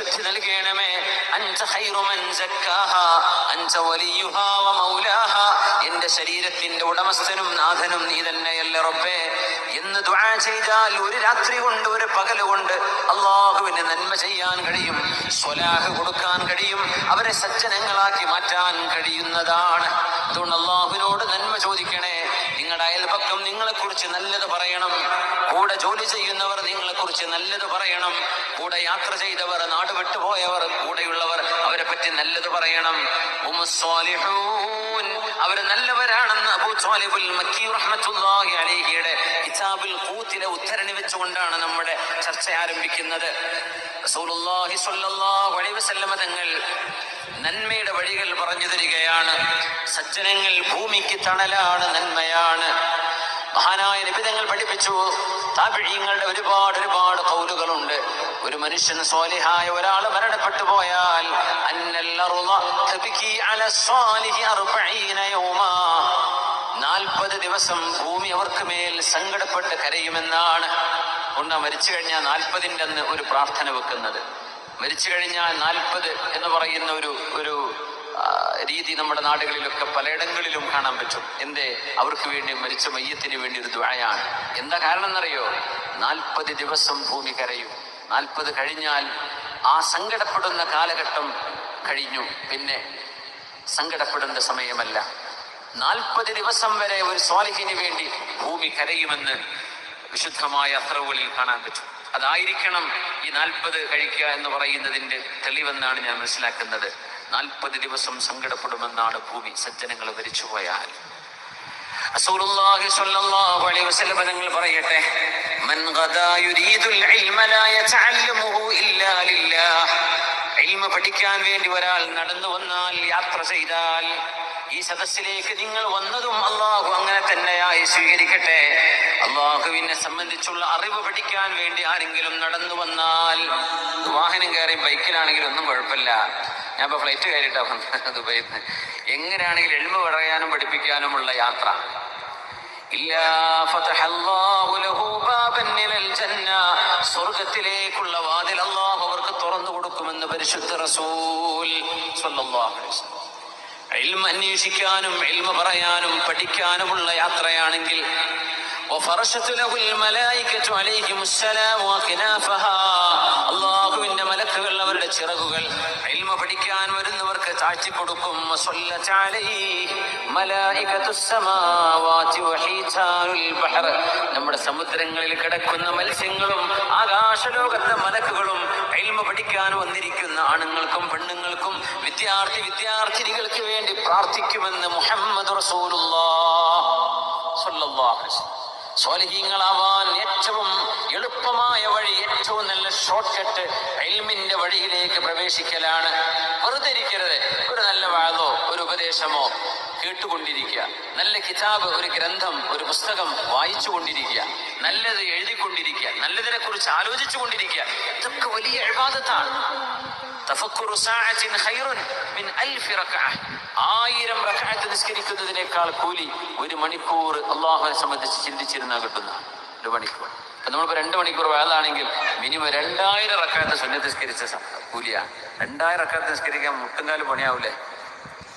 നൽകണമേ എന്റെ ശരീരത്തിന്റെ ഉടമസ്ഥനും നാഥനും നീ തന്നെയല്ലേ റബ്ബേ. എന്ന് ദുആ ചെയ്താൽ ഒരു രാത്രി കൊണ്ട് ഒരു പകൽ കൊണ്ട് അള്ളാഹുവിന് നന്മ ചെയ്യാൻ കഴിയും സ്വലാഹ് കൊടുക്കാൻ കഴിയും അവരെ സജ്ജനങ്ങളാക്കി മാറ്റാൻ കഴിയുന്നതാണ്. അതുകൊണ്ട് അള്ളാഹുവിനോട് നന്മ ചോദിക്കണേ. അയൽപക്കം നിങ്ങളെ കുറിച്ച് നല്ലത് പറയണം. കൂടെ ജോലി ചെയ്യുന്നവർ നിങ്ങളെ കുറിച്ച് നല്ലത് പറയണം. കൂടെ യാത്ര ചെയ്തവർ നാട് വിട്ടുപോയവർ കൂടെയുള്ളവർ അവരെ പറ്റി നല്ലത് പറയണം. അവർ നല്ലവരാണെന്ന് അലൈഹിയുടെ കിതാബുൽ ഖൂത്തിലെ ഉദ്ധരണി വെച്ചുകൊണ്ടാണ് നമ്മുടെ ചർച്ച ആരംഭിക്കുന്നത്. തങ്ങൾ നന്മയുടെ വഴികൾ പറഞ്ഞു തരികയാണ്. സജ്ജനങ്ങൾ ഭൂമിക്ക് തണലാണ് നന്മയാണ്. മഹാനായ നിബിതങ്ങൾ പഠിപ്പിച്ചു. താപിഴിയങ്ങളുടെ ഒരുപാട് ഒരുപാട് കൗലുകളുണ്ട് ഒരു മനുഷ്യൻ സ്വാലിഹായ ഒരാൾ മരണപ്പെട്ടു പോയാൽ നാൽപ്പത് ദിവസം ഭൂമി അവർക്ക് മേൽ സങ്കടപ്പെട്ട് കരയുമെന്നാണ് കൊണ്ട് മരിച്ചു കഴിഞ്ഞാൽ നാൽപ്പതിന്റെ അന്ന് ഒരു പ്രാർത്ഥന വെക്കുന്നത്. മരിച്ചു കഴിഞ്ഞാൽ നാൽപ്പത് എന്ന് പറയുന്ന ഒരു ഒരു രീതി നമ്മുടെ നാടുകളിലൊക്കെ പലയിടങ്ങളിലും കാണാൻ പറ്റും. എന്തേ? അവർക്ക് വേണ്ടി മരിച്ച മയ്യത്തിന് വേണ്ടി ഒരു ദ്വായാണ് എന്താ കാരണം എന്നറിയോ നാൽപ്പത് ദിവസം ഭൂമി കരയും. നാൽപ്പത് കഴിഞ്ഞാൽ ആ സങ്കടപ്പെടുന്ന കാലഘട്ടം കഴിഞ്ഞു. പിന്നെ സങ്കടപ്പെടേണ്ട സമയമല്ല. നാൽപ്പത് ദിവസം വരെ ഒരു സ്വാലിഹിന് വേണ്ടി ഭൂമി കരയുമെന്ന് വിശുദ്ധമായ അത്രവുകളിൽ കാണാൻ പറ്റും. അതായിരിക്കണം ഈ നാൽപ്പത് കഴിക്കുക എന്ന് പറയുന്നതിന്റെ തെളിവെന്നാണ് ഞാൻ മനസ്സിലാക്കുന്നത്. നാൽപ്പത് ദിവസം സങ്കടപ്പെടുമെന്നാണ് ഭൂമി സജ്ജനങ്ങൾ മരിച്ചുപോയാൽ തങ്ങൾ പറയട്ടെ പഠിക്കാൻ വേണ്ടി ഒരാൾ നടന്നു വന്നാൽ യാത്ര ചെയ്താൽ ഈ സദസ്സിലേക്ക് നിങ്ങൾ വന്നതും അള്ളാഹു അങ്ങനെ തന്നെയായി സ്വീകരിക്കട്ടെ. അള്ളാഹുവിനെ സംബന്ധിച്ചുള്ള അറിവ് പഠിക്കാൻ വേണ്ടി ആരെങ്കിലും നടന്നു വന്നാൽ വാഹനം കയറി ബൈക്കിലാണെങ്കിലും ഒന്നും കുഴപ്പമില്ല. ഞാൻ ഇപ്പൊ ഫ്ലൈറ്റ് കയറിയിട്ടാ വന്നത് ദുബൈയിൽ നിന്ന്. എങ്ങനെയാണെങ്കിലും എഴുമ പറയാനും പഠിപ്പിക്കാനുമുള്ള യാത്ര. സ്വർഗത്തിലേക്കുള്ള വാതിൽ അള്ളാഹു അവർക്ക് തുറന്നു കൊടുക്കുമെന്ന് പരിശുദ്ധ റസൂൽ അന്വേഷിക്കാനും എൽമ പറയാനും പഠിക്കാനുമുള്ള യാത്രയാണെങ്കിൽ وفرشت له الملائكة عليهم السلام وكنافها അള്ളാഹുവിന്റെ മലക്കുകൾ അവരുടെ ചിറകുകൾ ഇൽമ പഠിക്കാൻ വരുന്നവർക്ക് താഴ്ത്തി കൊടുക്കും وصلت عليه ملائكة السماوات وحيتان البحر നമ്മുടെ സമുദ്രങ്ങളിൽ കിടക്കുന്ന മത്സ്യങ്ങളും ആകാശലോകത്തെ മലക്കുകളും ഇൽമ പഠിക്കാൻ വന്നിരിക്കുന്ന ആണുങ്ങൾക്കും പെണ്ണുങ്ങൾക്കും വിദ്യാർത്ഥി വിദ്യാർത്ഥിനികൾക്ക് വേണ്ടി പ്രാർത്ഥിക്കുമെന്ന് മുഹമ്മദ് റസൂലുള്ളാഹി സ്വാലിഹീങ്ങളാവാൻ ഏറ്റവും എളുപ്പമായ വഴി ഏറ്റവും നല്ല ഷോർട്ട് കട്ട് എൽമിന്റെ വഴിയിലേക്ക് പ്രവേശിക്കലാണ്. വെറുതെ ഇരിക്കരുത് ഒരു നല്ല വാഴോ ഒരു ഉപദേശമോ കേട്ടുകൊണ്ടിരിക്കുക. നല്ല കിതാബ് ഒരു ഗ്രന്ഥം ഒരു പുസ്തകം വായിച്ചു കൊണ്ടിരിക്കുക നല്ലത് എഴുതിക്കൊണ്ടിരിക്കുക. നല്ലതിനെ കുറിച്ച് ആലോചിച്ചു കൊണ്ടിരിക്കുക ഇതൊക്കെ വലിയ എഴുപാദത്താണ് ആയിരം റകഅത്ത് നിസ്കരിക്കുന്നതിനേക്കാൾ കൂലി ഒരു മണിക്കൂർ അള്ളാഹുവിനെ സംബന്ധിച്ച് ചിന്തിച്ചിരുന്നാൽ കിട്ടുന്ന ഒരു മണിക്കൂർ. നമ്മളിപ്പോ രണ്ട് മണിക്കൂർ വേദാണെങ്കിൽ മിനിമം രണ്ടായിരം റക്കാത്ത് സുന്നത്ത് നിസ്കരിച്ച കൂലിയാണ് കൂലിയാ. രണ്ടായിരം റക്കാത്ത് നിസ്കരിക്കാൻ മുട്ടുംകാൽ പണിയാവൂലേ?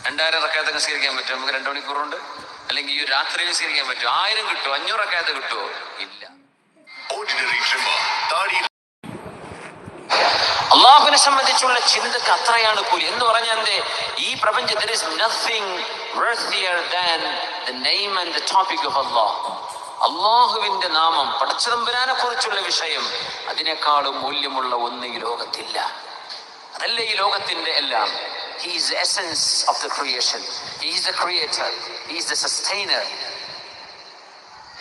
രണ്ടായിരം റക്കാത്ത് നിസ്കരിക്കാൻ പറ്റും. നമുക്ക് രണ്ട് മണിക്കൂറുണ്ട്. അല്ലെങ്കിൽ ഈ രാത്രി നിസ്കരിക്കാൻ പറ്റും. ആയിരം കിട്ടുമോ അഞ്ഞൂറ് റക്കാത്ത് കിട്ടുമോ ഇല്ല. അള്ളാഹുവിനെ സംബന്ധിച്ചുള്ള ചിന്തക്ക് അത്രയാണ് കൂലി. എന്ന് പറഞ്ഞാൽ ഈ പ്രപഞ്ചത്തിൽ അള്ളാഹുവിന്റെ നാമം പടച്ചതമ്പുരാനെ കുറിച്ചുള്ള വിഷയം അതിനേക്കാളും മൂല്യമുള്ള ഒന്ന് ഈ ലോകത്തില്ല. അതല്ല ഈ ലോകത്തിന്റെ എല്ലാം? He's essence of the creation he's the creator he's the sustainer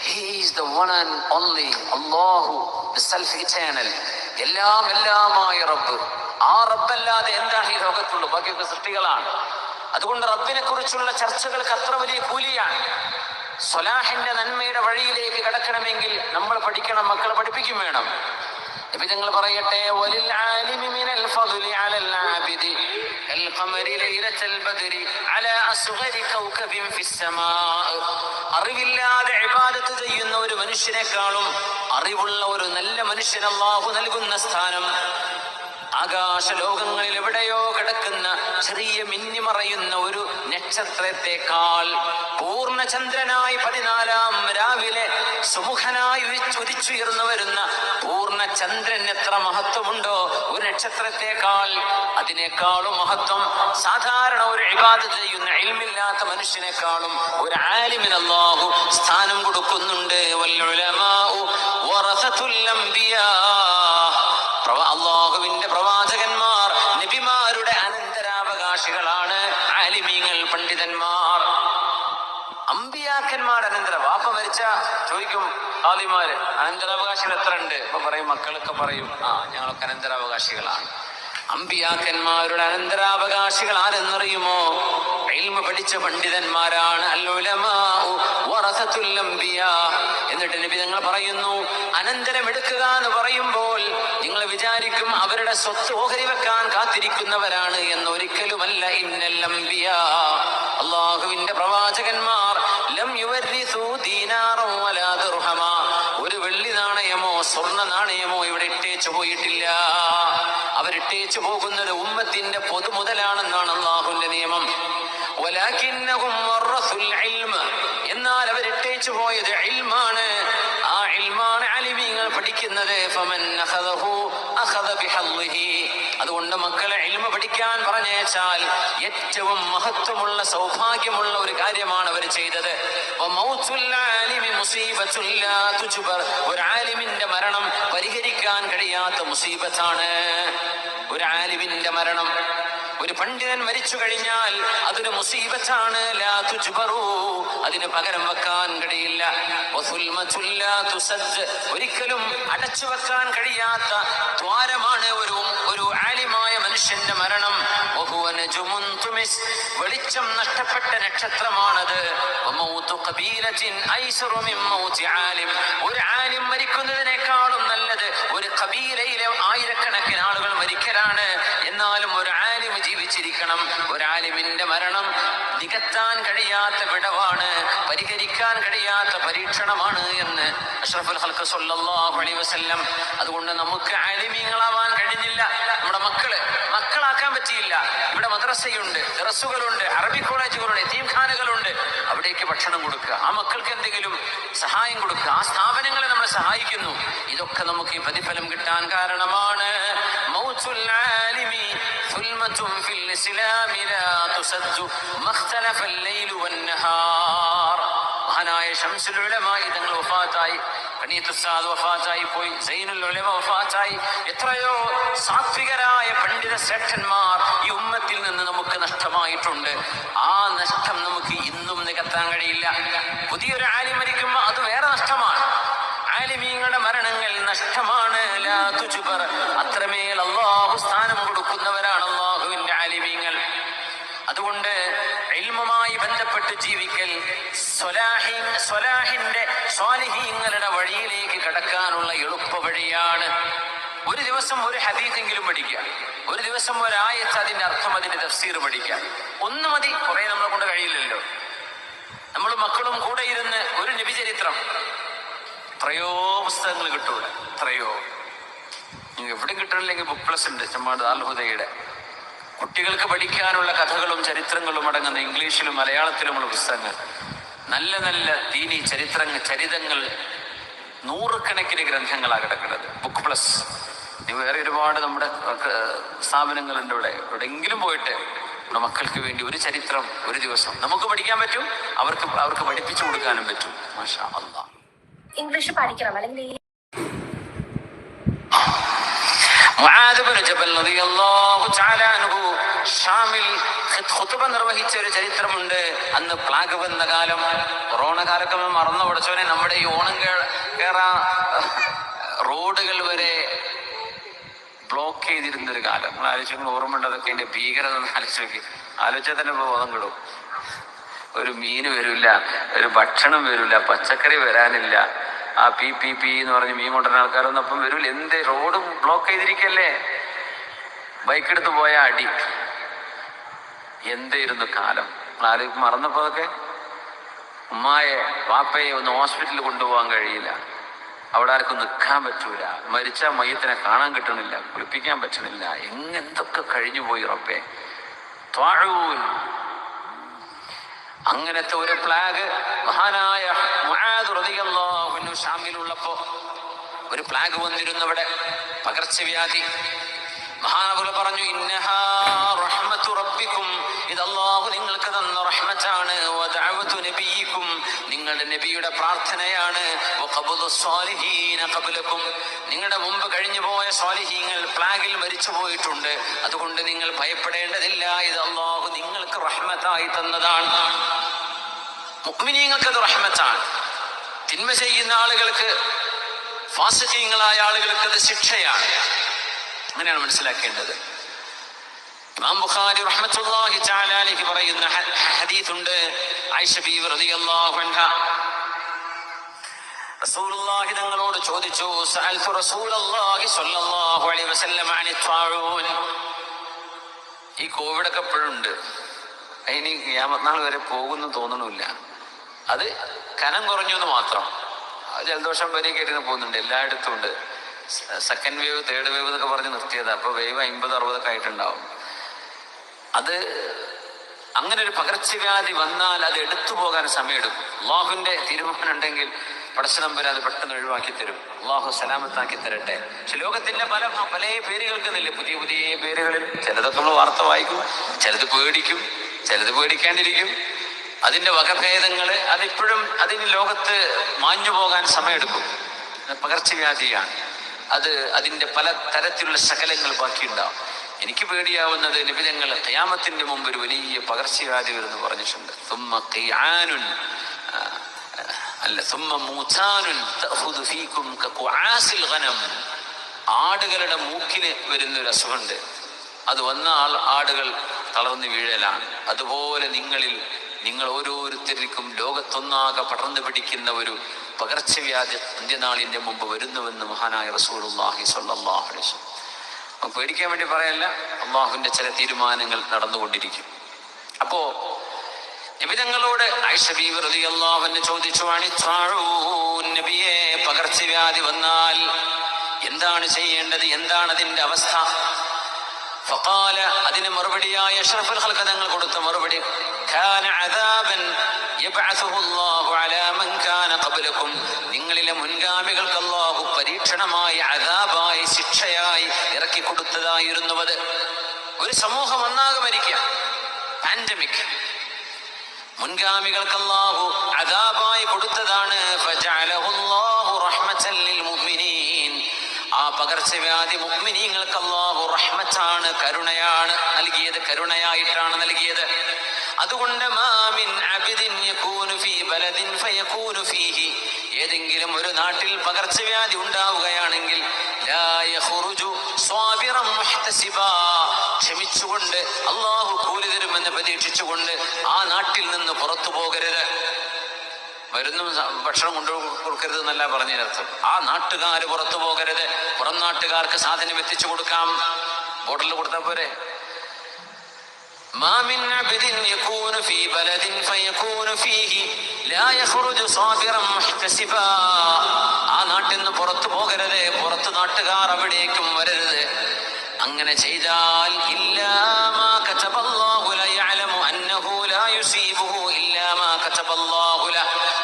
he's the one and only Allah the self eternal എല്ലാം എല്ലാമായ റബ്ബ്. ആ റബ്ബല്ലാതെ എന്താണ് ഈ ലോകത്തുള്ളൂ ബാക്കിയൊക്കെ സൃഷ്ടികളാണ്? അതുകൊണ്ട് റബ്ബിനെ കുറിച്ചുള്ള ചർച്ചകൾക്ക് അത്ര വലിയ കൂലിയാണ്. സ്വലാഹിന്റെ നന്മയുടെ വഴിയിലേക്ക് കടക്കണമെങ്കിൽ നമ്മൾ പഠിക്കണം മക്കളെ പഠിപ്പിക്കും വേണം. നബി പറയട്ടെ അലൽ ആബിദി അലാ അസ്ഗരി അറിവില്ലാതെ ഇബാദത്ത് ചെയ്യുന്ന ഒരു മനുഷ്യനേക്കാളും അറിവുള്ള ഒരു നല്ല മനുഷ്യൻ അല്ലാഹു നൽകുന്ന സ്ഥാനം ആകാശ ലോകങ്ങളിൽ എവിടെയോ കിടക്കുന്ന ചെറിയ മിന്നിമറയുന്ന ഒരു നക്ഷത്രത്തെക്കാൾ പൂർണചന്ദ്രനായി പതിനാലാം രാവിലെ സുമുഖനായി ഉദിച്ച് ഉദിച്ചുയർന്നു വരുന്ന പൂർണചന്ദ്രൻ എത്ര മഹത്വമുണ്ടോ? ഒരു നക്ഷത്രത്തെക്കാൾ അതിനേക്കാളും മഹത്വം സാധാരണ ഒരു ഇബാദത്ത് ചെയ്യുന്ന ഇൽമില്ലാത്ത മനുഷ്യനേക്കാളും ഒരു ആലിമിന് സ്ഥാനം കൊടുക്കുന്നുണ്ട്. വല്ലുലമാഉ വറസത്തുൽ അംബിയാ അമ്പിയാക്കന്മാർ അനന്തര വാപ്പ മരിച്ച ചോദിക്കും ആദിമാര് അനന്തരാവകാശികൾ എത്ര ഉണ്ട് അപ്പൊ പറയും മക്കളൊക്കെ പറയും ആ ഞങ്ങളൊക്കെ അനന്തരാവകാശികളാണ്. അമ്പിയാക്കന്മാരുടെ അനന്തരാവകാശികൾ ആരെന്നറിയുമോ? ഇൽമ പഠിച്ച പണ്ഡിതന്മാരാണ് എന്നിട്ട് നബി തങ്ങൾ പറയുന്നു അനന്തരം എടുക്കുക എന്ന് പറയുമ്പോൾ നിങ്ങൾ വിചാരിക്കും അവരുടെ സ്വത്ത് ഓഹരി വെക്കാൻ കാത്തിരിക്കുന്നവരാണ് എന്നൊരിക്കലുമല്ല ഇന്നൽ അംബിയാ. അള്ളാഹുവിന്റെ പ്രവാചകന്മാർ അവരിട്ടേച്ചു ഒരു ഉമ്മത്തിന്റെ പൊതുമുതലാണെന്നാണ് അള്ളാഹുന്റെ നിയമം. എന്നാൽ അവർ ഇട്ടേച്ചു പോയത് ഇൽമാണ്. ആ ഇൽമാണ് അലിമീങ്ങൾ പഠിക്കുന്നത്. അതുകൊണ്ട് മക്കളെ ഇൽമ പഠിക്കാൻ പറഞ്ഞേച്ചാൽ ഏറ്റവും മഹത്വമുള്ള സൗഭാഗ്യമുള്ള ഒരു കാര്യമാണ് അവർ ചെയ്തത്. ഒരു ആലിമിന്റെ മരണം പരിഹരിക്കാൻ കഴിയാത്ത മുസീബത്താണ്. ഒരു ആലിമിന്റെ മരണം ഒരു പണ്ഡിതൻ മരിച്ചു കഴിഞ്ഞാൽ അതൊരു മുസീബത്താണ്. അതിന് പകരം വെക്കാൻ കഴിയില്ല. ഒരിക്കലും അടച്ചു വെക്കാൻ കഴിയാത്ത ദ്വാരമാണ് ഒരു ഒരു ആലിമായ മനുഷ്യന്റെ മരണം. വെളിച്ചം നഷ്ടപ്പെട്ട നക്ഷത്രമാണത്. ഒരു ആലിം മരിക്കുന്നതിനേക്കാളും നല്ലത് ഒരു കബീലയിലെ ആയിരക്കണക്കിന് ആളുകൾ മരിക്കലാണ്. എന്നാലും ഒരു ആലിമ് ജീവിച്ചിരിക്കണം. ഒരു ആലിമിന്റെ മരണം നികത്താൻ കഴിയാത്ത വിടവാണ്. പരിഹരിക്കാൻ കഴിയാത്ത പരീക്ഷണമാണ് എന്ന് അഷ്റഫുൽ ഹൽക്ക് സല്ലല്ലാഹു അലൈഹി വസല്ലം. അതുകൊണ്ട് നമുക്ക് ആലിമീങ്ങളാവാൻ കഴിഞ്ഞില്ല. നമ്മുടെ മക്കൾ മദ്രസയുണ്ട് ദറസുകളുണ്ട് അറബി കോളേജുകളുണ്ട് എത്തീംഖാനുകളുണ്ട് അവിടേക്ക് ഭക്ഷണം കൊടുക്കുക ആ മക്കൾക്ക് എന്തെങ്കിലും സഹായം കൊടുക്കുക ആ സ്ഥാപനങ്ങളെ നമ്മൾ സഹായിക്കുന്നു ഇതൊക്കെ നമുക്ക് ഈ പ്രതിഫലം കിട്ടാൻ കാരണമാണ് മൗത്തുൽ ആലിമി ثلمة في الإسلام لا تسد ما اختلف الليل والنهار മഹാനായ ഷംസുൽ ഉലമായി തങ്ങൾ വഫാത്തായി. കണീത്ത് ഉസ്താദ് വഫാത്തായി പോയി. സൈനുൽ ഉലമ വഫാത്തായി. എത്രയോ സാത്വികരായ പണ്ഡിത ശ്രേഷ്ഠന്മാർ ഈ ഉമ്മത്തിൽ നിന്ന് നമുക്ക് നഷ്ടമായിട്ടുണ്ട്. ആ നഷ്ടം നമുക്ക് ഇന്നും നികത്താൻ കഴിയില്ല. പുതിയൊരു ആലിം മരിക്കുമ്പോൾ അത് വേറെ നഷ്ടമാണ്. ആലിമീങ്ങളുടെ മരണങ്ങൾ നഷ്ടമാണ്. അത്രമേൽ സ്വാലിഹീങ്ങളുടെ വഴിയിലേക്ക് കടക്കാനുള്ള എളുപ്പ വഴിയാണ്. ഒരു ദിവസം ഒരു ഹദീസെങ്കിലും പഠിക്കുക. ഒരു ദിവസം ഒരായത്ത് അതിന്റെ അർത്ഥം അതിന്റെ തഫ്സീർ പഠിക്കുക. ഒന്ന് മതി കുറെ നമ്മളെ കൊണ്ട് കഴിയില്ലല്ലോ. നമ്മൾ മക്കളും കൂടെ ഇരുന്ന് ഒരു നബിചരിത്രം. എത്രയോ പുസ്തകങ്ങൾ കിട്ടൂല എത്രയോ. എവിടെ കിട്ടണില്ലെങ്കിൽ ബുക്ക് പ്ലസ് ഉണ്ട് ചമ്മാട് ആൽഹുദയുടെ കുട്ടികൾക്ക് പഠിക്കാനുള്ള കഥകളും ചരിത്രങ്ങളും അടങ്ങുന്ന ഇംഗ്ലീഷിലും മലയാളത്തിലുമുള്ള പുസ്തകങ്ങൾ. നല്ല നല്ല ദീനി ചരിത്രങ്ങൾ ചരിതങ്ങൾ നൂറുകണക്കിന് ഗ്രന്ഥങ്ങളാണ് കിടക്കുന്നത്. ബുക്ക് പ്ലസ് വേറെ ഒരുപാട് നമ്മുടെ സ്ഥാപനങ്ങളുണ്ട് ഇവിടെ. എവിടെയെങ്കിലും പോയിട്ട് നമ്മുടെ മക്കൾക്ക് വേണ്ടി ഒരു ചരിത്രം ഒരു ദിവസം നമുക്ക് പഠിക്കാൻ പറ്റും. അവർക്ക് അവർക്ക് പഠിപ്പിച്ചു കൊടുക്കാനും പറ്റും. മാഷാ അള്ളാഹ് ഇംഗ്ലീഷ് പഠിക്കണം. അല്ലെങ്കിൽ മുആദ് ബിൻ ജബൽ റളിയല്ലാഹു തആല അൻഹു ഷാമിൽ ഖുത്- ഖുതുബ നിർവഹിച്ച ഒരു ചരിത്രമുണ്ട്. അന്ന് പ്ലാഗ് വന്ന കാലം. കൊറോണ കാലൊക്കെ മറന്നു പഠിച്ചവനെ നമ്മുടെ ഈ ഓണം കേറ റോഡുകൾ വരെ ബ്ലോക്ക് ചെയ്തിരുന്ന ഒരു കാലം. നമ്മൾ ആലോചിച്ചു ഓർമ്മയുണ്ട് അതൊക്കെ എന്റെ ഭീകരത ആലോചിച്ചു നോക്കി. ആലോചിച്ചാൽ തന്നെ ബോധം കിടും. ഒരു മീൻ വരില്ല ഒരു ഭക്ഷണം വരില്ല പച്ചക്കറി വരാനില്ല. ആ പി പി പി എന്ന് പറഞ്ഞ് മീൻ കൊണ്ടുവരുന്ന ആൾക്കാരൊന്നും അപ്പം വരൂല. എന്ത്? Road block ചെയ്തിരിക്കല്ലേ? ബൈക്ക് എടുത്ത് പോയ അടി. എന്തായിരുന്നു കാലം? ആരും മറന്നപ്പോ അതൊക്കെ ഉമ്മായെ വാപ്പയെ ഒന്ന് ഹോസ്പിറ്റലിൽ കൊണ്ടുപോകാൻ കഴിയില്ല. അവിടെ ആർക്കും നിൽക്കാൻ പറ്റൂല. മരിച്ച മയ്യത്തിനെ കാണാൻ കിട്ടണില്ല കുളിപ്പിക്കാൻ പറ്റണില്ല. എങ്ങെന്തൊക്കെ കഴിഞ്ഞു പോയി ഉറപ്പേ അങ്ങനത്തെ ഒരു പ്ലാഗ് മഹാനായ ഒരു പ്ലാഗ് വന്നിരുന്നവിടെ പകർച്ചവ്യാധി. മഹാനവുകൾ പറഞ്ഞു ഇന്നഹാ റബ്ബിക്കും ഇത് അല്ലാഹു നിങ്ങൾക്ക് തന്ന റഹ്മത്താണ്. നബിയിക്കും നിങ്ങളുടെ നബിയുടെ പ്രാർത്ഥനയാണ്. ഖബ്ലക്കും. നിങ്ങളുടെ മുമ്പ് കഴിഞ്ഞു പോയ സ്വാലിഹീങ്ങൾ പ്ലാഗിൽ മരിച്ചു പോയിട്ടുണ്ട്. അതുകൊണ്ട് നിങ്ങൾ ഭയപ്പെടേണ്ടതില്ല. ഇത് അള്ളാഹു നിങ്ങൾക്ക് റഹ്മത്തായി തന്നതാണ്. മുക്മിനീങ്ങൾക്ക് അത് റഹ്മത്താണ്. തിന്മ ചെയ്യുന്ന ആളുകൾക്ക് ഫാസിഖീങ്ങളായ ആളുകൾക്ക് അത് ശിക്ഷയാണ്. അങ്ങനെയാണ് മനസ്സിലാക്കേണ്ടത്. ഇമാം ബുഖാരി റഹ്മത്തുള്ളാഹി തആല അലൈഹി പറയുന്ന ഹ- ഹദീസ് ഉണ്ട് ആയിഷ ബി റളിയല്ലാഹു അൻഹ. റസൂലുള്ളാഹി തങ്ങളോട് ചോദിച്ചു സഅൽതു റസൂലല്ലാഹി സ്വല്ലല്ലാഹു അലൈഹി വസല്ലം അനി ത്വാഊൻ ഈ കോവിഡ് ഒക്കെ ഇപ്പോഴുണ്ട് അതിന് യാമത്നാൾ വരെ പോകുന്നു തോന്നണില്ല. അത് കനം കുറഞ്ഞു എന്ന് മാത്രം. ജലദോഷം വരെ കേട്ടിന് പോകുന്നുണ്ട്. എല്ലായിടത്തും ഉണ്ട്. സെക്കൻഡ് വേവ് തേർഡ് വേവ് എന്നൊക്കെ പറഞ്ഞ് നിർത്തിയതാണ് അപ്പൊ വേവ് അമ്പത് അറുപതൊക്കെ ആയിട്ടുണ്ടാവും. അത് അങ്ങനെ ഒരു പകർച്ചവ്യാധി വന്നാൽ അത് എടുത്തു പോകാൻ സമയമെടുക്കും. അള്ളാഹുവിന്റെ തീരുമാനം ഉണ്ടെങ്കിൽ പടച്ചനമ്പര അത് പെട്ടെന്ന് ഒഴിവാക്കി തരും. അള്ളാഹു സലാമത്താക്കി തരട്ടെ. പക്ഷെ ലോകത്തിന്റെ പല പല പേരുകൾക്കുന്നില്ലേ പുതിയ പുതിയ പേരുകളിൽ ചിലതൊക്കെ നമ്മൾ വാർത്ത വായിക്കും ചിലത് പേടിക്കും ചിലത് പേടിക്കാണ്ടിരിക്കും. അതിന്റെ വകഭേദങ്ങൾ അതിപ്പോഴും അതിന് ലോകത്ത് മാഞ്ഞു പോകാൻ സമയമെടുക്കും. പകർച്ചവ്യാധിയാണ്. അത് അതിന്റെ പല തരത്തിലുള്ള ശകലങ്ങൾ ബാക്കിയുണ്ടാവും. എനിക്ക് പേടിയാവുന്നത് നിബിധങ്ങൾ ഖയാമത്തിന്റെ മുമ്പ് ഒരു വലിയ പകർച്ചവ്യാധി വരുന്നു പറഞ്ഞിട്ടുണ്ട്. ഖിയാനുൻ ഫീകും ഗനം. ആടുകളുടെ മൂക്കിന് വരുന്ന ഒരു അസുഖമുണ്ട്. അത് വന്ന ആൾ ആടുകൾ തളർന്നു വീഴലാണ്. അതുപോലെ നിങ്ങളിൽ നിങ്ങൾ ഓരോരുത്തർക്കും ലോകത്തൊന്നാകെ പടർന്നു പിടിക്കുന്ന ഒരു പകർച്ചവ്യാധി അന്ത്യനാളിന്റെ മുമ്പ് വരുന്നുവെന്ന് മഹാനായ റസൂലുള്ളാഹി സല്ലാഹു അലൈഹി പേടിക്കാൻ വേണ്ടി പറയല്ല അള്ളാഹുവിന്റെ ചില തീരുമാനങ്ങൾ നടന്നുകൊണ്ടിരിക്കും. അപ്പോ നിബിതങ്ങളോട് ഐഷബീബ് റളിയല്ലാഹുവിനെ ചോദിച്ചു നബിയെ പകർച്ചവ്യാധി വന്നാൽ എന്താണ് ചെയ്യേണ്ടത്? എന്താണ് അതിന്റെ അവസ്ഥ? ഫഖാല അതിന് മറുപടിയായ അഷ്റഫുൽ ഖൽഖ കൊടുത്ത മറുപടി കാന അദാബൻ യബ്അസുഹു അലാ മൻ കാന ഖബ്ലക്കും നിങ്ങളിലെ മുൻഗാമികൾക്ക് അല്ലാഹു പരീക്ഷണമായി സമൂഹം ഒന്നാകെ മരിക്കുക പാൻഡമിക് മുൻഗാമികൾക്ക് അല്ലാഹു അദാബായി കൊടുത്തതാണ് ആ പകർച്ചവ്യാധി മുഅ്മിനീങ്ങൾക്ക് അല്ലാഹു റഹ്മത്താണ് കരുണയാണ് നൽകിയത്. കരുണയായിട്ടാണ് നൽകിയത്. അതുകൊണ്ട് മാമിൻ അബിദിൻ യകൂനു ഫീ ബലദിൻ ഫയകൂനു ഫീഹി. ഏതെങ്കിലും ഒരു നാട്ടിൽ പകർച്ചവ്യാധി ഉണ്ടാവുകയാണെങ്കിൽ ലാ യഖുറുജു സ്വാബിറൻ മുഹ്തസിബാ. ക്ഷമിച്ചുകൊണ്ട് അള്ളാഹു കൂലി തരുമെന്ന് പ്രതീക്ഷിച്ചുകൊണ്ട് ആ നാട്ടിൽ നിന്ന് പുറത്തു പോകരുത് മരുന്നും സ- ഭക്ഷണം കൊണ്ടു കൊടുക്കരുത് എന്നല്ല പറഞ്ഞതിനർത്ഥം ആ നാട്ടുകാർ പുറത്തു പോകരുത് പുറം നാട്ടുകാർക്ക് സാധനം എത്തിച്ചു കൊടുക്കാം ബോട്ടിൽ കൊടുത്താൽ പോരെ ما من عبد يكون في بلد فيكون فيه لا يخرج صابرا محتسبا ആ നാട്ടിൽ നിന്ന് പുറത്തു പോകരുത് പുറത്തു നാട്ടുകാർ അവിടേക്കും വരരുത് അങ്ങനെ ചെയ്താൽ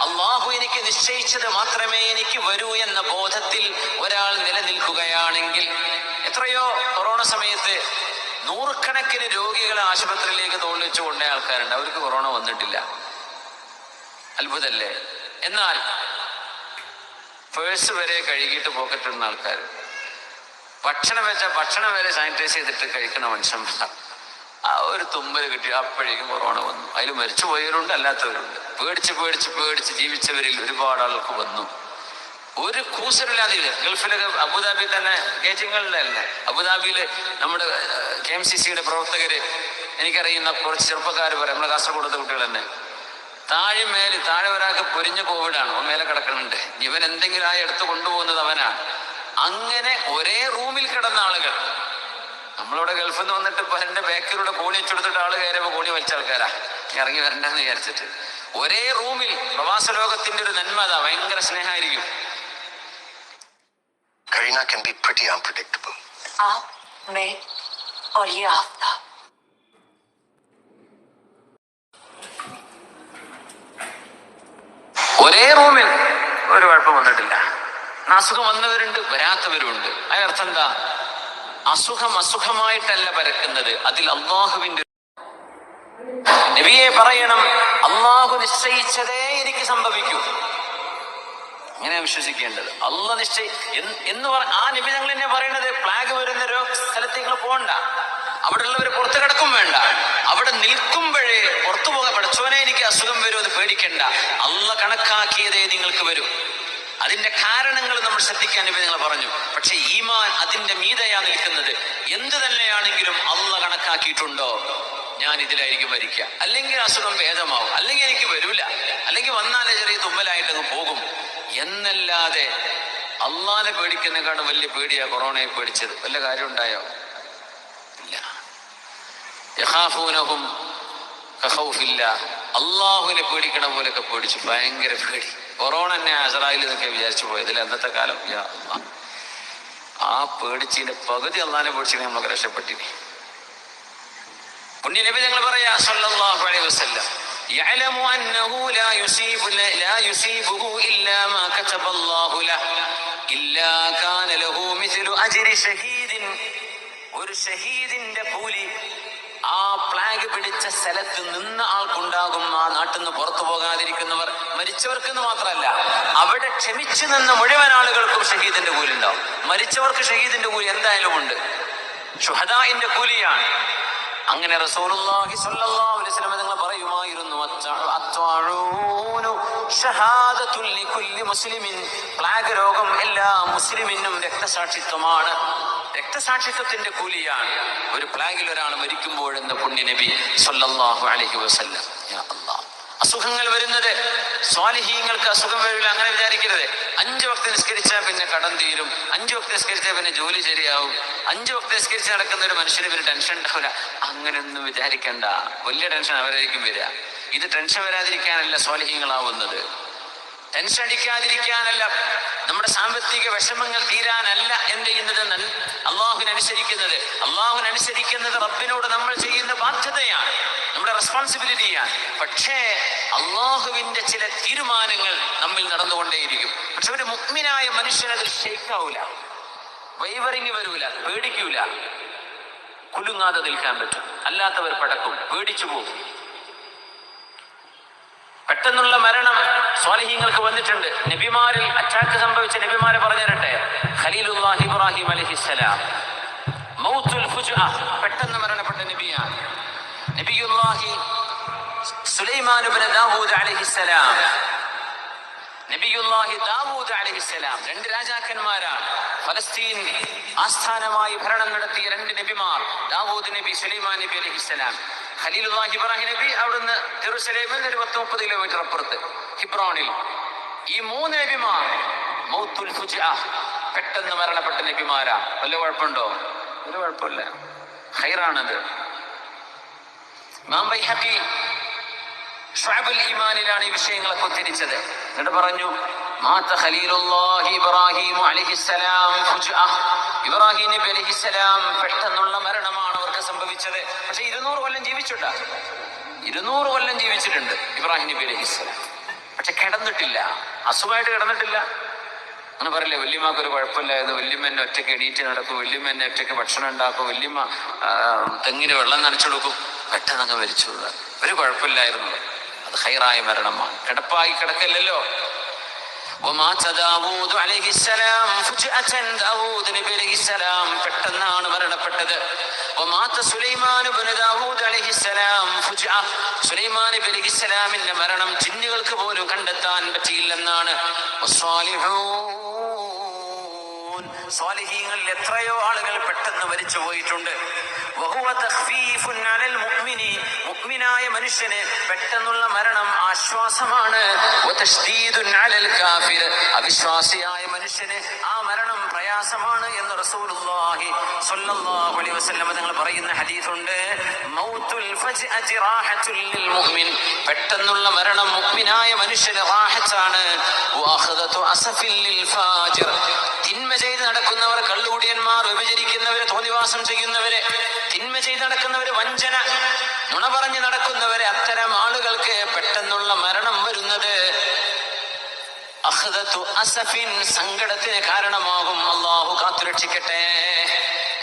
അല്ലാഹു എനിക്ക് നിശ്ചയിച്ചത് മാത്രമേ എനിക്ക് വരൂ എന്ന ബോധത്തിൽ ഒരാൾ നിലനിൽക്കുകയാണെങ്കിൽ എത്രയോ കൊറോണ സമയത്ത് നൂറുകണക്കിന് രോഗികളെ ആശുപത്രിയിലേക്ക് തോളിച്ചു കൊണ്ട ആൾക്കാരുണ്ട്. അവർക്ക് കൊറോണ വന്നിട്ടില്ല. അത്ഭുതല്ലേ? എന്നാൽ പേഴ്സ് വരെ കഴുകിയിട്ട് പോക്കറ്റിടുന്ന ആൾക്കാർ ഭക്ഷണം വെച്ചാൽ ഭക്ഷണം വരെ സാനിറ്റൈസ് ചെയ്തിട്ട് കഴിക്കുന്ന മനുഷ്യന്മാർ. ആ ഒരു തുമ്പൽ കിട്ടി അപ്പോഴേക്കും കൊറോണ വന്നു. അതിൽ മരിച്ചു പോയവരുണ്ട് അല്ലാത്തവരുണ്ട്. പേടിച്ച് പേടിച്ച് പേടിച്ച് ജീവിച്ചവരിൽ ഒരുപാട് ആൾക്ക് വന്നു. ഒരു കൂസരില്ലാതെ ഇല്ല. ഗൾഫിലൊക്കെ അബുദാബി തന്നെ ഗേറ്റിങ്ങളിലല്ലേ അബുദാബിയിൽ നമ്മുടെ കെ എം സി സിയുടെ പ്രവർത്തകര് എനിക്കറിയുന്ന കുറച്ച് ചെറുപ്പക്കാർ പറയാം നമ്മുടെ കാസർഗോഡത്തെ കുട്ടികൾ തന്നെ. താഴെ മേൽ താഴെ ഒരാൾക്ക് പൊരിഞ്ഞ കോവിഡാണ്. അവൻ മേലെ കിടക്കുന്നുണ്ട്. ഇവൻ എന്തെങ്കിലും ആയി എടുത്ത് കൊണ്ടുപോകുന്നത് അവനാണ്. അങ്ങനെ ഒരേ റൂമിൽ കിടന്ന ആളുകൾ നമ്മളിവിടെ ഗൾഫിൽ നിന്ന് വന്നിട്ട് ഇപ്പൊ എന്റെ ബാക്കിലൂടെ കോണി വെച്ചെടുത്തിട്ട് ആള് കയറിയപ്പോ കോണി വലിച്ച ആൾക്കാരാ ഇറങ്ങി വരണ്ടെന്ന് വിചാരിച്ചിട്ട് ഒരേ റൂമിൽ പ്രവാസ ലോകത്തിന്റെ ഒരു നന്മത ഭയങ്കര സ്നേഹമായിരിക്കും Zarina can be pretty unpredictable. आप मैं और ये आफ्ताब അസുഖം വന്നവരുണ്ട് വരാത്തവരുണ്ട്. അതിനർത്ഥം എന്താ? അസുഖം അസുഖമായിട്ടല്ല പരക്കുന്നത്. അതിൽ അള്ളാഹുവിന്റെ നബിയെ പറയണം അള്ളാഹു നിശ്ചയിച്ചതേ എനിക്ക് സംഭവിക്കൂ. അങ്ങനെ വിശ്വസിക്കേണ്ടത്. അള്ള നിശ്ചയി എന്ന് പറഞ്ഞ പറ ആ നബി ഞങ്ങൾ എന്നെ പറയണത് പ്ലാഗ് വരുന്ന ഒരു സ്ഥലത്തേക്ക് പോകണ്ട. അവിടെ ഉള്ളവർ പുറത്തു കിടക്കും വേണ്ട. അവിടെ നിൽക്കുമ്പോഴേ പുറത്തു പോകാൻ പഠിച്ചോനെ എനിക്ക് അസുഖം വരും അത് പേടിക്കണ്ട. അള്ള കണക്കാക്കിയതേ അതിന്റെ കാരണങ്ങൾ നമ്മൾ ശ്രദ്ധിക്കാൻ നബി നിങ്ങൾ പറഞ്ഞു. പക്ഷെ ഈമാൻ അതിന്റെ മീതയാ നിൽക്കുന്നത്. എന്ത് തന്നെയാണെങ്കിലും അള്ള കണക്കാക്കിയിട്ടുണ്ടോ? ഞാൻ ഇതിലായിരിക്കും മരിക്കുക. അല്ലെങ്കിൽ അസുഖം ഭേദമാവും. അല്ലെങ്കിൽ എനിക്ക് വരൂല. അല്ലെങ്കിൽ വന്നാലേ ചെറിയ തുമ്മലായിട്ട് അങ്ങ് പോകും. എന്നല്ലാതെ അള്ളാനെ പേടിക്കുന്നതിനെക്കാളും വലിയ പേടിയാ കൊറോണയെ പേടിച്ചത്. വല്ല കാര്യം ഉണ്ടായോ? ഇല്ല. അള്ളാഹുവിനെ പേടിക്കണ പോലെയൊക്കെ പേടിച്ചു. ഭയങ്കര പേടി. കൊറോണ എന്നെ അസറായിൽ എന്നൊക്കെ വിചാരിച്ചു പോയത് ഇതിൽ അന്നത്തെ കാലം യാ അല്ലാ. ആ പേടിച്ചതിന്റെ പകുതി അള്ളാഹിനെ പേടിച്ചിനെ നമ്മളൊക്കെ രക്ഷപ്പെട്ടിനെ പുണ്യ നബി ഞങ്ങൾ പറയാ സല്ലല്ലാഹു അലൈഹി വസല്ലം يعلم أنه لا يصيب لا يصيبه إلا ما كتب الله له إلا كان له مثل أجر شهيد ഒരു ഷഹീദിന്റെ കൂലി ആ പ്ലാഗ് പിടിച്ച സ്ഥലത്ത് നിന്ന് ആൾക്കുണ്ടാകും ആ നാട്ടിൽ നിന്ന് പുറത്തു പോകാതിരിക്കുന്നവർ മരിച്ചവർക്കെന്ന് മാത്രമല്ല അവിടെ ക്ഷമിച്ചു നിന്ന മുഴുവൻ ആളുകൾക്കും ഷഹീദിന്റെ കൂലി ഉണ്ടാവും. മരിച്ചവർക്ക് ഷഹീദിന്റെ കൂലി എന്തായാലും ഉണ്ട്. ഷുഹദായിന്റെ കൂലിയാണ്. അങ്ങനെ റസൂലുള്ളാഹി അലൈഹി വസല്ലം നിങ്ങൾ പറയുമായിരുന്നു അത്വാഴൂനു ലികുല്ലി മുസ്ലിമിൻ. രോഗം എല്ലാ മുസ്ലിമിനും രക്തസാക്ഷിത്വമാണ്. രക്തസാക്ഷിത്വത്തിന്റെ കൂലിയാണ്. ഒരു പ്ലാഗിൽ ഒരാൾ മരിക്കുമ്പോഴെന്ന് പുണ്യ നബി സ്വല്ലല്ലാഹു അലൈഹി വസല്ലം. അസുഖങ്ങൾ വരുന്നത് സ്വാലിഹീങ്ങൾക്ക് അസുഖം വരില്ല അങ്ങനെ വിചാരിക്കരുത്. അഞ്ചു വക്ത നിസ്കരിച്ചാൽ പിന്നെ കടം തീരും. അഞ്ചു വക്ത നിസ്കരിച്ചാൽ പിന്നെ ജോലി ശരിയാവും. അഞ്ചു വക്ത നിസ്കരിച്ച് നടക്കുന്ന ഒരു മനുഷ്യന് പിന്നെ ടെൻഷൻ ഉണ്ടാവില്ല അങ്ങനെയൊന്നും വിചാരിക്കണ്ട. വലിയ ടെൻഷൻ അവരായിരിക്കും വരിക. ഇത് ടെൻഷൻ വരാതിരിക്കാനല്ല സ്വാലിഹീങ്ങളാവുന്നത്. ടെൻഷൻ അടിക്കാതിരിക്കാനല്ല നമ്മുടെ സാമ്പത്തിക വിഷമങ്ങൾ തീരാനല്ല എന്ത് ചെയ്യുന്നത് അള്ളാഹുവിനനുസരിക്കുന്നത് അള്ളാഹുവിനനുസരിക്കുന്നത് റബ്ബിനോട് നമ്മൾ ചെയ്യുന്ന ബാധ്യതയാണ് നമ്മുടെ റെസ്പോൺസിബിലിറ്റിയാണ് പക്ഷേ അള്ളാഹുവിന്റെ ചില തീരുമാനങ്ങൾ നമ്മിൽ നടന്നുകൊണ്ടേയിരിക്കും. പക്ഷെ ഒരു മുഗ്മിനായ മനുഷ്യൻ അതിൽ ഷെയ്ക്കാവൂല. വൈവറിങ് വരൂല പേടിക്കൂല. കുലുങ്ങാതെ നിൽക്കാൻ പറ്റും. അല്ലാത്തവർ പടക്കും പേടിച്ചു പോകും. പെട്ടെന്നുള്ള മരണം സ്വാലിഹീങ്ങൾക്ക് വന്നിട്ടുണ്ട്. നബിമാരിൽ അറ്റാക്ക് സംഭവിച്ച നബിമാരെ പറഞ്ഞു ഖലീലുല്ലാഹി ഇബ്രാഹിം അലഹിസ്സലാം മൗത്തുൽ ഫുജ്അ. പെട്ടെന്ന് മരണപ്പെട്ട നബിയാണ് നബിയുല്ലാഹി ഇബ്നു ദാവൂദ് അലൈഹിസ്സലാം നബിയുല്ലാഹി ദാവൂദ് അലൈഹിസ്സലാം രണ്ട് രാജാക്കന്മാരാണ് ഫലസ്തീൻ ആസ്ഥാനമായി ഭരണം നടത്തിയ രണ്ട് നബിമാർ. ദാവൂദ് നബി സുലൈമാൻ നബി അലൈഹിസ്സലാം ഖലീലുല്ലാഹി ഇബ്രാഹിം നബി അവിടുന്ന് ജെറുസലേമിൽ ഒരു പത്ത് മുപ്പത് കിലോമീറ്റർ അപ്പുറത്ത് ഹിബ്രോണിൽ. ഈ മൂന്ന് നബിമാർ മൗത്തുൽ പെട്ടെന്ന് മരണപ്പെട്ട നബിമാരാ. വല്ല കുഴപ്പമുണ്ടോ? ഒരു കുഴപ്പമില്ല. ഹൈറാണത് ഇമാം ബൈഹഖി ഷാബുൽ ഈമാനിലാണ് ഈ വിഷയങ്ങളൊക്കെ ഉദ്ധരിച്ചത്. എന്നിട്ട് പറഞ്ഞു ഖലീലുല്ലാഹി ഇബ്രാഹിം അലൈഹിസ്സലാം ഇബ്രാഹിം നബി അലൈഹിസ്സലാം പെട്ടെന്നുള്ള മരണമാണ് സംഭവിച്ചത് പക്ഷെ ഇരുന്നൂറ് കൊല്ലം ജീവിച്ചിട്ട ഇരുന്നൂറ് കൊല്ലം ജീവിച്ചിട്ടുണ്ട് ഇബ്രാഹിം നബി അലൈഹിസ്സലാം പക്ഷെ കിടന്നിട്ടില്ല. അസുഖമായിട്ട് കിടന്നിട്ടില്ല. അങ്ങനെ പറയില്ലേ വല്യമ്മക്ക് ഒരു കുഴപ്പമില്ലായിരുന്നു. വല്യമ്മ എന്നെ ഒറ്റയ്ക്ക് എണീറ്റ് നടക്കും. വല്യമ്മ എന്നെ ഒറ്റയ്ക്ക് ഭക്ഷണം ഉണ്ടാക്കും. വല്യമ്മ തെങ്ങിന് വെള്ളം നനച്ചു കൊടുക്കും. പെട്ടെന്ന് അങ്ങ് മരിച്ചു ഒരു കുഴപ്പമില്ലായിരുന്നു. അത് ഹൈറായ മരണമാണ്. കിടപ്പായി കിടക്കല്ലല്ലോ. ഒമാച്ച ദാവൂദ് അലൈഹിസ്സലാം ഫുജ്അതൻ ദാവൂദ് നബി അലഹിസ്സലാം പെട്ടെന്നാണ് മരണപ്പെട്ടത്. ഒമാത്ത സുലൈമാൻ ഇബ്നു ദാവൂദ് അലൈഹിസ്സലാം ഫുജ്അ സുലൈമാൻ നബി അലഹിസ്സലാമിന്റെ മരണം ജിന്നുകൾക്ക് പോലും കണ്ടെത്താൻ പറ്റിയില്ലെന്നാണ്. വസ്സാലിഹൂ സ്വാലിഹീങ്ങളിൽ എത്രയോ ആളുകൾ പെട്ടെന്ന് മരിച്ചു പോയിട്ടുണ്ട്. മുഅ്മിനായ മനുഷ്യന് പെട്ടെന്നുള്ള മരണം ആശ്വാസമാണ്. അവിശ്വാസിയായ മനുഷ്യന് ആ മരണം പ്രയാസമാണ് എന്ന് റസൂലുള്ളാഹി സ്വല്ലല്ലാഹു അലൈഹി വസല്ലം തങ്ങൾ പറയുന്ന ഹദീസുണ്ട്. മുഅ്മിൻ. പെട്ടെന്നുള്ള മരണം മുഅ്മിനായ മനുഷ്യന് റാഹത്താണ്. വഅഖദതു അസഫിൽ ഫാജിർ. വ്യഭിചരിക്കുന്നവരെ തോന്നിവാസം ചെയ്യുന്നവരെ തിന്മ ചെയ്ത് നടക്കുന്നവരെ വഞ്ചന നുണ പറഞ്ഞ് നടക്കുന്നവരെ അത്തരം ആളുകൾക്ക് പെട്ടെന്നുള്ള മരണം വരുന്നത് അസഫിൻ സങ്കടത്തിന് കാരണമാകും. അള്ളാഹു കാത്തുരക്ഷിക്കട്ടെ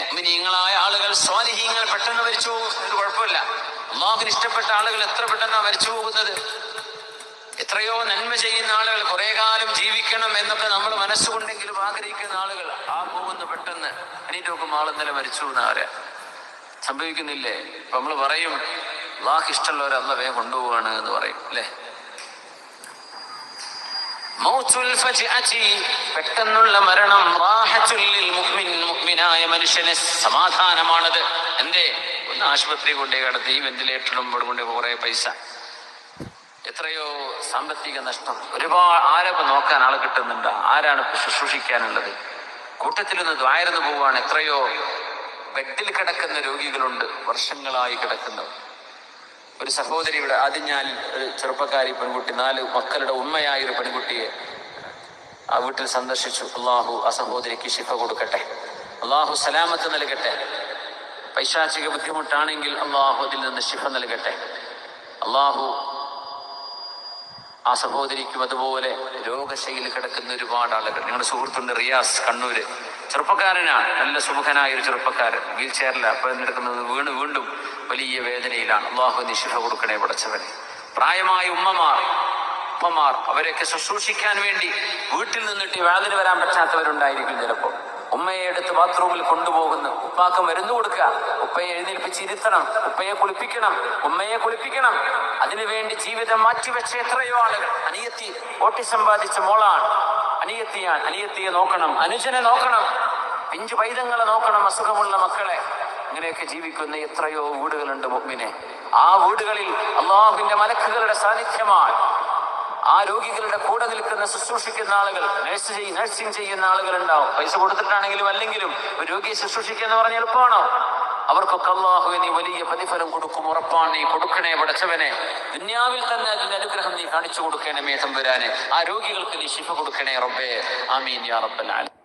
മുഅ്മിനീങ്ങളായ ആളുകൾ സ്വാലിഹീങ്ങൾ പെട്ടെന്ന് മരിച്ചു. പോകും ഇത് കുഴപ്പമില്ല. അള്ളാഹുവിന് ഇഷ്ടപ്പെട്ട ആളുകൾ എത്ര പെട്ടെന്നാണ് മരിച്ചു പോകുന്നത്? എത്രയോ നന്മ ചെയ്യുന്ന ആളുകൾ ജീവിക്കണം എന്നൊക്കെ നമ്മൾ മനസ്സുകൊണ്ടെങ്കിലും ആഗ്രഹിക്കുന്ന ആളുകൾ ആ പോകുന്നു പെട്ടെന്ന് അനീറ്റോക്കും ആളെന്നലെ മരിച്ചു ആരാ സംഭവിക്കുന്നില്ലേ? നമ്മൾ പറയും അള്ളാഹ് ഇഷ്ടമുള്ളവരെ വേഗം കൊണ്ടുപോവാണ് എന്ന് പറയും അല്ലേ? പെട്ടെന്നുള്ള മരണം മുഅ്മിനായ മനുഷ്യന് സമാധാനമാണത്. എന്തേ? ഒന്ന് ആശുപത്രി കൊണ്ടേ കടത്തി വെന്റിലേറ്ററിലും ഇവിടെ കൊണ്ടേ കുറെ പൈസ. എത്രയോ സാമ്പത്തിക നഷ്ടം. ഒരുപാട് ആരൊക്കെ നോക്കാൻ ആൾ കിട്ടുന്നുണ്ട്? ആരാണ് ശുശ്രൂഷിക്കാനുള്ളത്? കൂട്ടത്തിൽ നിന്ന് ദ്വായർന്നു പോവാണ്. എത്രയോ ബെഡിൽ കിടക്കുന്ന രോഗികളുണ്ട്. വർഷങ്ങളായി കിടക്കുന്നവർ ഒരു സഹോദരിയുടെ ഇവിടെ ആദ്യം ഞാൻ ഒരു ചെറുപ്പക്കാരി പെൺകുട്ടി നാല് മക്കളുടെ ഉമ്മയായ ഒരു പെൺകുട്ടിയെ ആ വീട്ടിൽ സന്ദർശിച്ചു. അള്ളാഹു ആ സഹോദരിക്ക് ശിഫ കൊടുക്കട്ടെ. അള്ളാഹു സലാമത്ത് നൽകട്ടെ. പൈശാചിക ബുദ്ധിമുട്ടാണെങ്കിൽ അള്ളാഹു അതിൽ നിന്ന് ശിഫ നൽകട്ടെ. അള്ളാഹു ആ സഹോദരിക്കും അതുപോലെ രോഗശൈലി കിടക്കുന്ന ഒരുപാട് ആളുകൾ. നിങ്ങളുടെ സുഹൃത്തുണ്ട് റിയാസ് കണ്ണൂര്. ചെറുപ്പക്കാരനാണ് നല്ല സുമുഖനായ ഒരു ചെറുപ്പക്കാരൻ. വീൽ ചെയറിലാണ് അപ്പൊ എടുക്കുന്നത് വീണ് വീണ്ടും വലിയ വേദനയിലാണ്. അള്ളാഹു നിശിഫ കൊടുക്കണേ പടച്ചവനെ. പ്രായമായ ഉമ്മമാർ ഉമ്മമാർ അവരെയൊക്കെ ശുശ്രൂഷിക്കാൻ വേണ്ടി വീട്ടിൽ നിന്നിട്ട് വേദന വരാൻ പറ്റാത്തവരുണ്ടായിരിക്കും ചിലപ്പോൾ. ഉമ്മയെ എടുത്ത് ബാത്റൂമിൽ കൊണ്ടുപോകുന്നു. ഉപ്പാക്ക് മരുന്ന് കൊടുക്കുക. ഉപ്പയെ എഴുന്നേൽപ്പിച്ച് ഇരുത്തണം. ഉപ്പയെ കുളിപ്പിക്കണം. ഉമ്മയെ കുളിപ്പിക്കണം. അതിനുവേണ്ടി ജീവിതം മാറ്റിവെച്ച എത്രയോ ആളുകൾ. അനിയത്തി ഓട്ടിസം ബാധിച്ച മോളാണ്. അനിയത്തിയാണ്. അനിയത്തിയെ നോക്കണം. അനുജനെ നോക്കണം. പിഞ്ചു പൈതങ്ങളെ നോക്കണം അസുഖമുള്ള മക്കളെ. ഇങ്ങനെയൊക്കെ ജീവിക്കുന്ന എത്രയോ വീടുകളുണ്ട് മുമ്പിനെ ആ വീടുകളിൽ അള്ളാഹുവിന്റെ മലക്കുകളുടെ സാന്നിധ്യമാണ്. ആ രോഗികളുടെ കൂടെ നിൽക്കുന്ന ശുശ്രൂഷിക്കുന്ന ആളുകൾ നഴ്സ് ചെയ്യും നഴ്സിംഗ് ചെയ്യുന്ന ആളുകൾ ഉണ്ടാവും പൈസ കൊടുത്തിട്ടാണെങ്കിലും അല്ലെങ്കിലും ഒരു രോഗിയെ ശുശ്രൂഷിക്കുക എന്ന് പറഞ്ഞാൽ എളുപ്പമാണോ? അവർക്കൊക്കെ അള്ളാഹു നീ വലിയ പ്രതിഫലം കൊടുക്കും ഉറപ്പാണ്. നീ കൊടുക്കണേ പടച്ചവനെ. ദുന്യാവിൽ തന്നെ അതിന്റെ അനുഗ്രഹം നീ കാണിച്ചു കൊടുക്കണമേ തമ്പുരാനെ ആ രോഗികൾക്ക് നീ ശിഫ കൊടുക്കണേ റബ്ബേ. ആമീൻ യാ റബ്ബൽ ആലമീൻ.